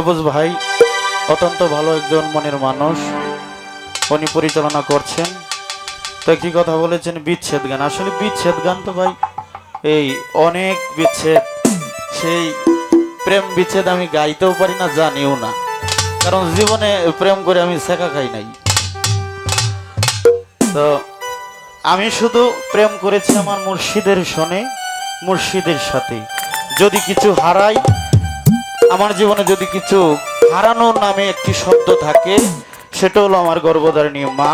সবুজ ভাই, অত্যন্ত ভালো একজন মনের মানুষ। উনি পরিচালনা করছেন। তো একটি কথা বলেছেন, বিচ্ছেদ গান। আসলে বিচ্ছেদ গান তো ভাই, এই অনেক বিচ্ছেদ। সেই প্রেম বিচ্ছেদ আমি গাইতেও পারি না, জানিও না। কারণ জীবনে প্রেম করে আমি শেখা খাই নাই। তো আমি শুধু প্রেম করেছি আমার মুর্শিদের শোনে, মুর্শিদের সাথে। যদি কিছু হারাই আমার জীবনে যদি কিছু হারানোর নামে একটি শব্দ থাকে, সেটা হলো আমার গর্ভধারিণী মা।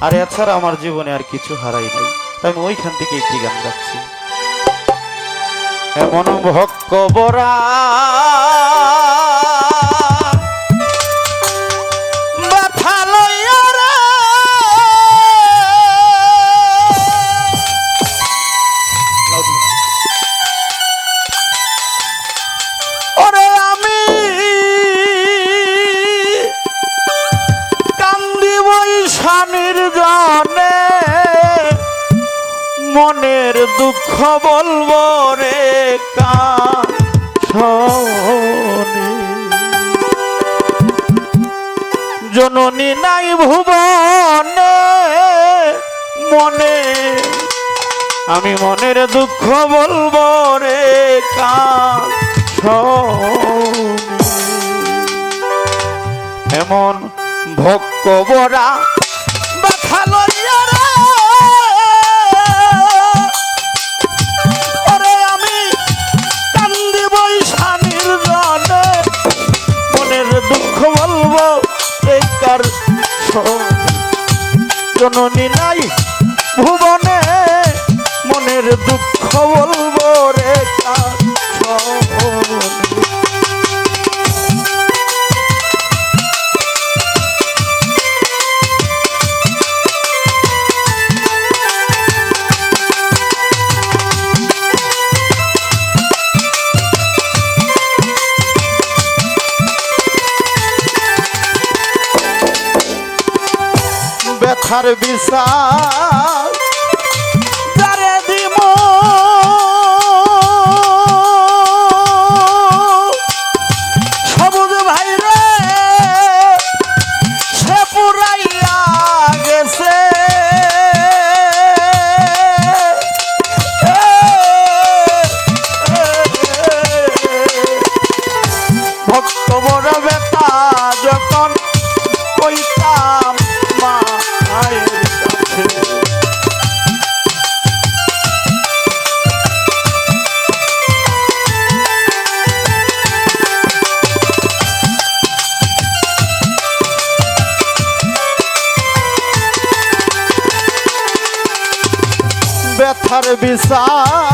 আর এছাড়া আমার জীবনে আর কিছু হারাই নাই। আমি ওইখান থেকে একটি গান গাচ্ছি। এমন ভক্ত বরা জননী নাই ভুবনে মনে। আমি মনের দুঃখ বলব রে কানে এমন ভক্ত বরা ব্যথা বেকার জননী নাই ভুবনে মনের দুঃখ বলব রে কার ব্যথার বিচার ব্যথার বিচার।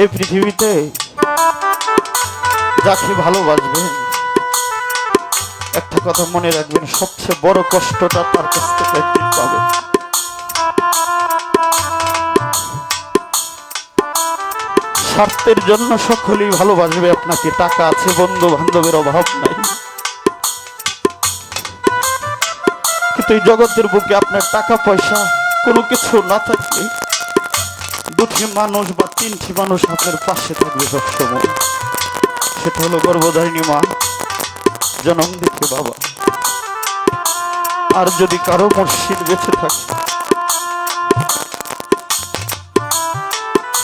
এই পৃথিবীতে যাকে ভালোবাসবেন, একটা কথা মনে রাখবেন, সবচেয়ে বড় কষ্টটা তার কাছ থেকে একদিন পাবেন স্বার্থের জন্য সকলেই ভালোবাসবে আপনাকে, টাকা আছে বন্ধু বান্ধবের অভাব নাই। কিন্তু এই জগতের বুকে আপনার টাকা পয়সা কোনো কিছু না থাকলে দুটি মানুষ বা তিনটি মানুষ আপনার পাশে থাকবে সবসময়। সেটা হলো গর্ভধারিণী মা, জনম দিতে বাবা। আর যদি কারও মসজিদ বেঁচে থাকে,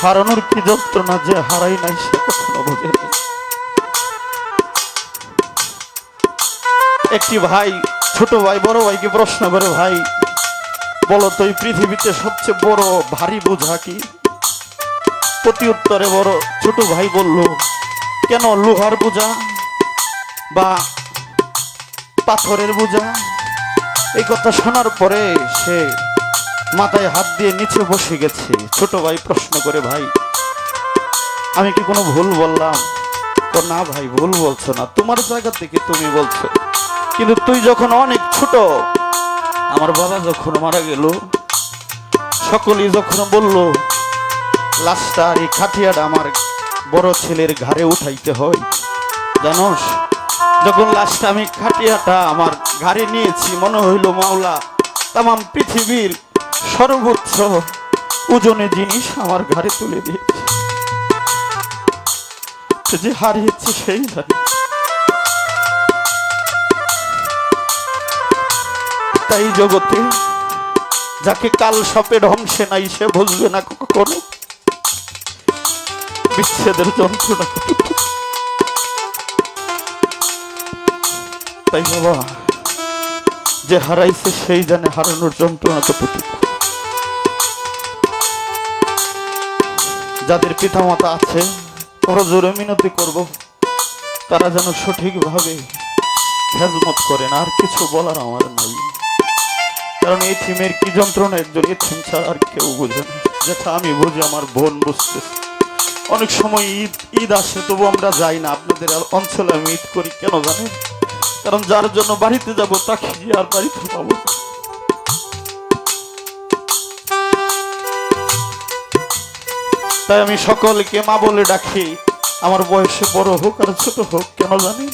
হারানোর কি যন্ত্রণা যে হারাই নাই সে কখনো বোঝে একটি ভাই, ছোট ভাই, বড় ভাইকে প্রশ্ন করে, ভাই, বলো তো এই পৃথিবীতে সবচেয়ে বড় ভারী বোঝা কি? প্রতি বড় ছোট ভাই বলল, কেন লোহার বোঝা বা পাথরের বোঝা? এই কথা শোনার পরে সে মাথায় হাত দিয়ে নিচে বসে গেছে। ছোট ভাই প্রশ্ন করে, ভাই, আমি কি কোনো ভুল বললাম? তো না ভাই, ভুল বলছো না। তোমার জায়গা থেকে তুমি বলছো। কিন্তু তুই যখন অনেক ছোট, আমার বাবা যখন মারা গেল, সকলেই যখন বলল লাশটা আর এই খাটিয়াটা আমার বড় ছেলের ঘাড়ে উঠাইতে হয়। জানোস, যখন লাশটা আমি খাটিয়াটা আমার ঘাড়ে নিয়েছি, মনে হইল মাওলা তাম পৃথিবীর সর্বোচ্চ ওজনে জিনিস আমার ঘাড়ে তুলে দিয়েছে। যে হারিয়েছে সেই তাই জগতে যাকে কাল সাপে ধ্বংসে নাই, সে বুঝবে না কখনো। বিচ্ছেদের যন্ত্রণা। তাই বাবা, যে হারাইছে সেই জানে হারানোর যন্ত্রণা কতটুকু যাদের পিতামাতা আছে, ওরা জোরে মিনতি করব, তারা যেন সঠিকভাবে হেজমত করেন, আর কিছু বলার আমার নাই। কারণ এই থিমের কি যন্ত্রণা একজন এই থিম ছাড়া আর কেউ বোঝে না। যেটা আমি বুঝি, আমার বোন বুঝতেছে। অনেক সময় ঈদ ঈদ আসে, তবু আমরা যাই না। আপনাদের অঞ্চলে আমি ঈদ করি, কেন জানেন? কারণ যার জন্য বাড়িতে যাব, তাকে আর বাড়িতে পাবো তাই আমি সকলকে মা বলে ডাকি, আমার বয়সে বড় হোক আর ছোট হোক, কেন জানি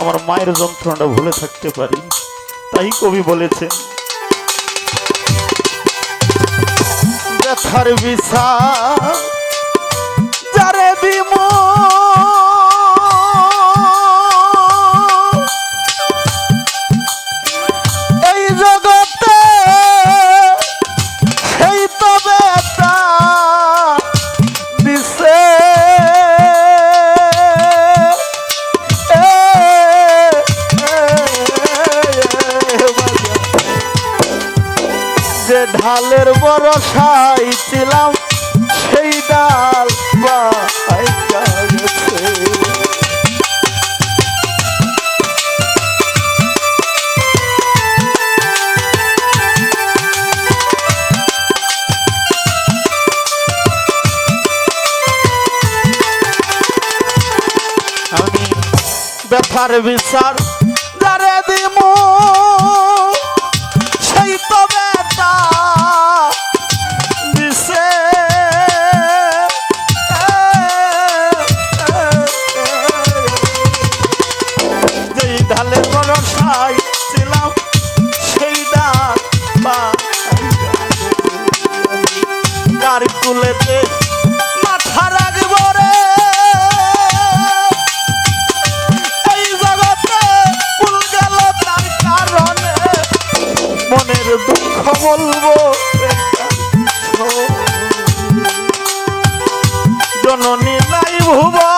আমার মায়ের যন্ত্রণাটা ভুলে থাকতে পারি। তাই কবি বলেছেন, ব্যথার বিষাদ যে ঢালের বরসাই ছিলাম সেই ডাল ব্যথার বিচার দুঃখ বলব। জননী নাই ভুবনে।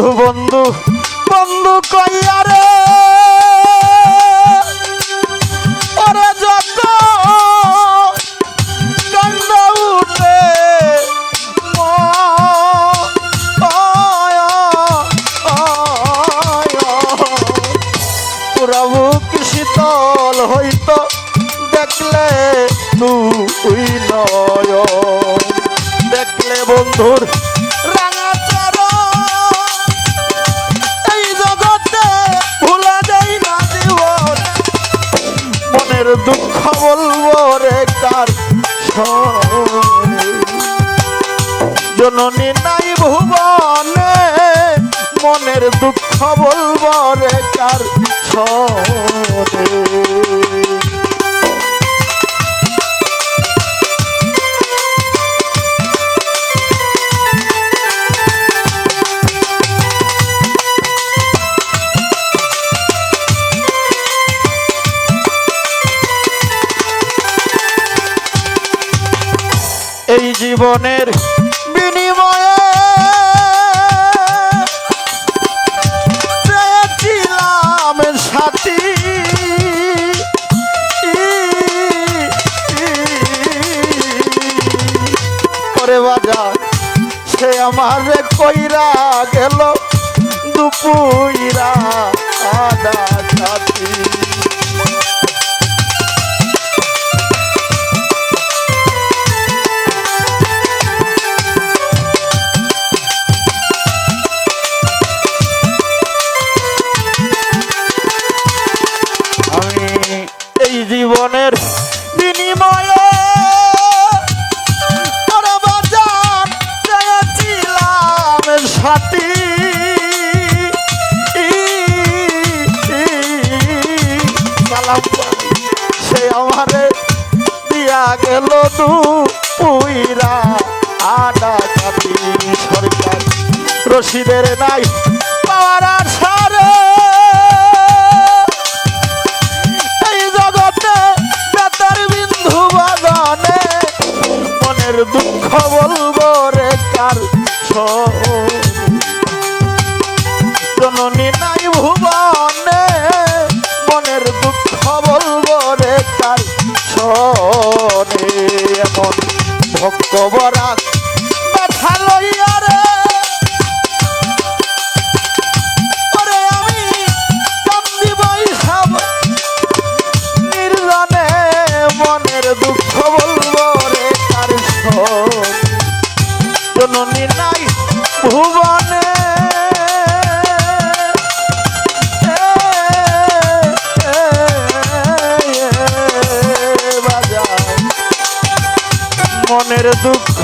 বন্ধু বন্ধু বন্ধু কইয়া রে ওরে যত কান্দ উঠে পুরা বুক শীতল হইতো, দেখলে তুই নয়। দেখলে বন্ধুর রাঙা দুঃখ বলব রে কার জননী নাই ভুবনে মনের দুঃখ বলব রে কার সনে। করে বাজা সে আমার কইরা গেল দুপুইরা আদা সাথী সাথী। সালাম সে আমারে দিয়া গেল দু পুইরা আডা কাটি। সরকার রশিদের নাই পাওয়ার মনের দুঃখ বলব রে কার জননী নাই ভুবনে মনের দুঃখ বলব রে তার শোনে এমন ভক্তবরা ব্যথা লইয়া জননী নাই ভুবনে। মনের দুঃখ